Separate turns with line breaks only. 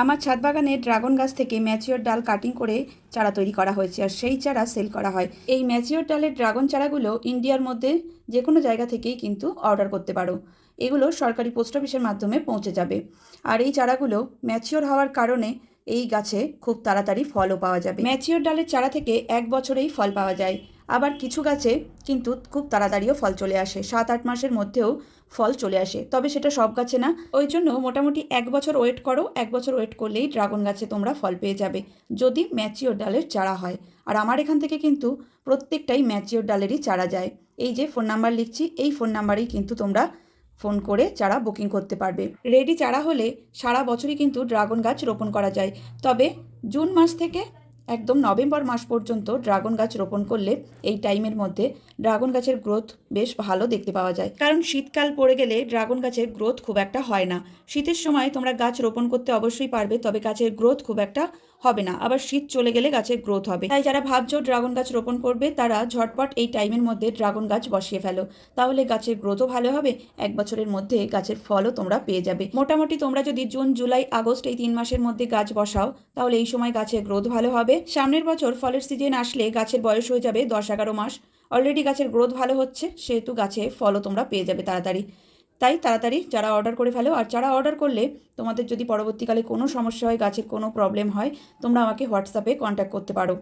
আমার ছাদ বাগানে ড্রাগন গাছ থেকে ম্যাচিওর ডাল কাটিং করে চারা তৈরি করা হয়েছে আর সেই চারা সেল করা হয়। এই ম্যাচিওর ডালের ড্রাগন চারাগুলো ইন্ডিয়ার মধ্যে যে কোনো জায়গা থেকেই কিন্তু অর্ডার করতে পারো। এগুলো সরকারি পোস্ট অফিসের মাধ্যমে পৌঁছে যাবে। আর এই চারাগুলো ম্যাচিওর হওয়ার কারণে এই গাছে খুব তাড়াতাড়ি ফলও পাওয়া যাবে। ম্যাচিওর ডালের চারা থেকে এক বছরেই ফল পাওয়া যায়। আবার কিছু গাছে কিন্তু খুব তাড়াতাড়িও ফল চলে আসে। সাত আট মাসের মধ্যেও ফল চলে আসে। তবে সেটা সব গাছে না। ওই জন্য মোটামুটি এক বছর ওয়েট করো। এক বছর ওয়েট করলেই ড্রাগন গাছে তোমরা ফল পেয়ে যাবে, যদি ম্যাচিওর ডালের চারা হয়। আর আমার এখান থেকে কিন্তু প্রত্যেকটাই ম্যাচিওর ডালেরই চারা যায়। এই যে ফোন নাম্বার লিখছি, এই ফোন নাম্বারেই কিন্তু তোমরা ফোন করে চারা বুকিং করতে পারবে। রেডি চারা হলে সারা বছরই কিন্তু ড্রাগন গাছ রোপণ করা যায়। তবে জুন মাস থেকে একদম নভেম্বর মাস পর্যন্ত ড্রাগন গাছ রোপণ করলে এই টাইমের মধ্যে ড্রাগন গাছের গ্রোথ বেশ ভালো দেখতে পাওয়া যায়। কারণ শীতকাল পড়ে গেলে ড্রাগন গাছের গ্রোথ খুব একটা হয় না। শীতের সময় তোমরা গাছ রোপণ করতে অবশ্যই পারবে, তবে গাছের গ্রোথ খুব একটা হবে না। আবার শীত চলে গেলে গাছের গ্রোথ হবে। তাই যারা ভাবছ ড্রাগন গাছ রোপণ করবে, তারা ঝটপট এই টাইমের মধ্যে ড্রাগন গাছ বসিয়ে ফেলো। তাহলে গাছের গ্রোথও ভালো হবে, এক বছরের মধ্যে গাছের ফলও তোমরা পেয়ে যাবে। মোটামুটি তোমরা যদি জুন জুলাই আগস্ট এই তিন মাসের মধ্যে গাছ বসাও, তাহলে এই সময় গাছের গ্রোথ ভালো হবে। সামনের বছর ফলের সিজন আসলে গাছের বয়স হয়ে যাবে দশ এগারো মাস। অলরেডি গাছের গ্রোথ ভালো হচ্ছে, সেহেতু গাছে ফলও তোমরা পেয়ে যাবে তাড়াতাড়ি। তাই তাড়াতাড়ি যারা অর্ডার করে ফেলো। আর যারা অর্ডার করলে তোমাদের যদি পরবর্তীকালে কোনো সমস্যা হয় গাছের কোনো প্রবলেম হয়, তোমরা আমাকে হোয়াটসঅ্যাপে কন্ট্যাক্ট করতে পারো।